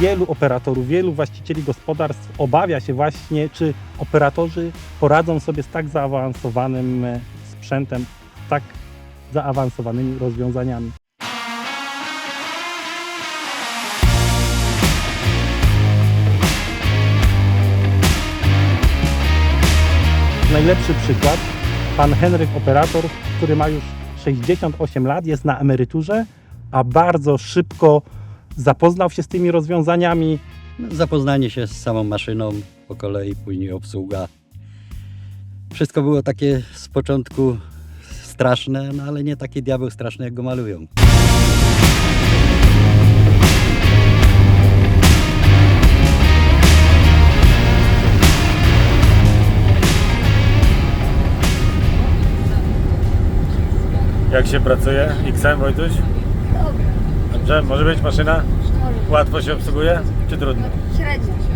wielu operatorów, wielu właścicieli gospodarstw obawia się właśnie, czy operatorzy poradzą sobie z tak zaawansowanym e, sprzętem, tak zaawansowanymi rozwiązaniami. Najlepszy przykład, pan Henryk operator, który ma już 68 lat, jest na emeryturze, a bardzo szybko zapoznał się z tymi rozwiązaniami. Zapoznanie się z samą maszyną po kolei, później obsługa. Wszystko było takie z początku straszne, no ale nie taki diabeł straszny, jak go malują. Jak się pracuje? XM Wojtuś? Dobrze. Może być maszyna? Łatwo się obsługuje? Czy trudno? Średnio.